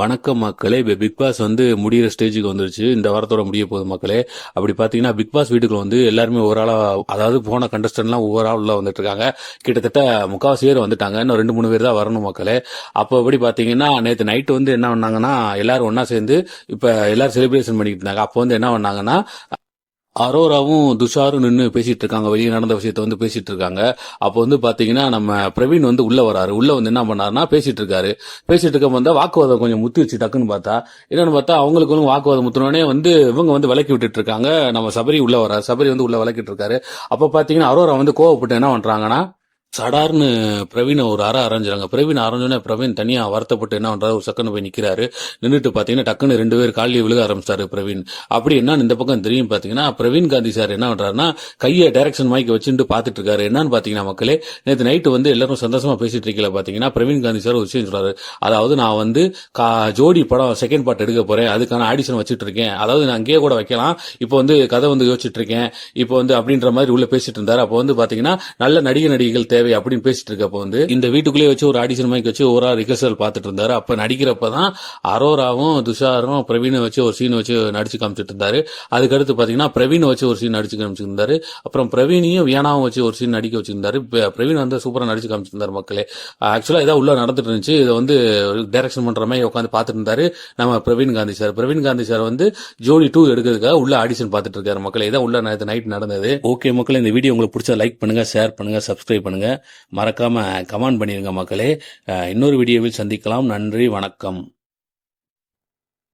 வணக்கம் மக்களே இப்போ பிக் பாஸ் வந்து முடியிற ஸ்டேஜுக்கு வந்துருச்சு. இந்த வாரத்தோட முடிய போகுது மக்களே. அப்படி பாத்தீங்கன்னா பிக் பாஸ் வீட்டுக்குள்ள வந்து எல்லாருமே ஓவராலா அதாவது போன கண்டஸ்டன்ட்லாம் ஓவரால் உள்ள வந்துட்டு இருக்காங்க கிட்டத்தட்ட முக்காவாசி பேர் வந்துட்டாங்க. இன்னும் ரெண்டு மூணு பேர் தான் வரணும் மக்களே. அப்போ எப்படி பாத்தீங்கன்னா நேற்று நைட்டு வந்து என்ன பண்ணாங்கன்னா எல்லாரும் ஒன்றா சேர்ந்து இப்ப எல்லாரும் செலிப்ரேஷன் பண்ணிக்கிட்டு இருந்தாங்க. அப்போ வந்து என்ன பண்ணாங்கன்னா அரோராவும் துஷாரும் நின்று பேசிட்டு இருக்காங்க வெளியே நடந்த விஷயத்த வந்து பேசிட்டு இருக்காங்க அப்போ வந்து பாத்தீங்கன்னா நம்ம பிரவீன் வந்து உள்ள வராரு. உள்ள வந்து என்ன பண்ணாருன்னா பேசிட்டு இருக்காரு பேசிட்டு இருக்க வந்தா வாக்குவாதம் கொஞ்சம் முத்திருச்சு டக்குன்னு பார்த்தா என்னன்னு பார்த்தா அவங்களுக்கு வாக்குவாதம் முத்தினோடனே வந்து இவங்க வந்து விலக்கி விட்டுட்டு இருக்காங்க நம்ம சபரி உள்ள வராரு. சபரி வந்து உள்ள விளக்கிட்டு இருக்காரு அப்ப பாத்தீங்கன்னா அரோரா வந்து கோவப்பட்டு என்ன பண்றாங்கன்னா சடார்னு பிரவீனை ஒரு அற அரைஞ்சிறாங்க. பிரவீன் அரைஞ்சோடனே பிரவீன் தனியாக வருத்தப்பட்டு என்ன பண்ணுறாரு ஒரு செகண்ட் போய் நிற்கிறாரு நின்றுட்டு பார்த்தீங்கன்னா டக்குன்னு ரெண்டு பேர் காலில் விழுக ஆரம்பிச்சாரு பிரவீன். அப்படி என்னன்னு இந்த பக்கம் தெரியும் பார்த்தீங்கன்னா பிரவீன் காந்தி சார் என்ன பண்ணுறாருன்னா கையை டைரக்ஷன் மாய்க்கு வச்சுட்டு பார்த்துட்டு இருக்காரு. என்னன்னு பார்த்தீங்கன்னா மக்களே நேற்று நைட்டு வந்து எல்லாரும் சந்தோஷமாக பேசிட்டு இருக்கல பார்த்தீங்கன்னா பிரவீன் காந்தி சார் ஒரு விஷயம் சொல்கிறாரு அதாவது நான் வந்து கா- ஜோடி படம் செகண்ட் பார்ட் எடுக்க போகிறேன் அதுக்கான ஆடிஷன் வச்சுட்டு இருக்கேன். அதாவது நான் அங்கேயே கூட வைக்கலாம். இப்போ வந்து கதை வந்து யோசிச்சுட்டு இருக்கேன். இப்போ வந்து அப்படின்ற மாதிரி உள்ள பேசிட்டு இருந்தார். அப்போ வந்து பார்த்தீங்கன்னா நல்ல நடிகை நடிகைகள் தேவை. அப்படின்னு பேசிட்டு இருக்கப்போ வந்து இந்த வீட்டுக்குள்ளேயே வச்சு ஒரு ஆடிஷன் மைக் வச்சு ஒரு ரிகர்சல் பார்த்துட்டு இருந்தாரு அப்போ நடிக்கிறப்ப தான் அரோராவும் துஷாரும் பிரவீனை வச்சு ஒரு சீன் வச்சு நடிச்சு காமிச்சிட்டு இருந்தாரு அதுக்கடுத்து பார்த்தீங்கன்னா பிரவீனை வச்சு ஒரு சீன் நடிச்சு காமிச்சிருந்தாரு. அப்புறம் பிரவீனையும் வியானாவும் வச்சு ஒரு சீன் நடிக்க வச்சிருந்தாரு. பிரவீன் வந்து சூப்பராக நடிச்சு காமிச்சிருந்தாரு மக்களே. ஆக்சுவலாக இதாக உள்ள நடந்துட்டு இருந்துச்சு இதை வந்து டைரக்ஷன் பண்ற மாதிரி உட்காந்து பார்த்துட்டு இருந்தாரு நம்ம பிரவீன் காந்தி சார். பிரவீன் காந்தி சார் வந்து ஜோடி டூ எடுக்கிறதுக்காக உள்ள ஆடிஷன் பார்த்துட்டு இருக்காரு மக்களே. இதான் உள்ள நேற்று நைட் நடந்தது. ஓகே மக்கள் இந்த வீடியோ உங்களுக்கு பிடிச்சா லைக் பண்ணுங்க ஷேர் பண்ணுங்க சப்ஸ்கிரைப் பண்ணுங்க. மறக்காம கமெண்ட் பண்ணிடுங்க மக்களே. இன்னொரு வீடியோவில் சந்திக்கலாம். நன்றி வணக்கம்.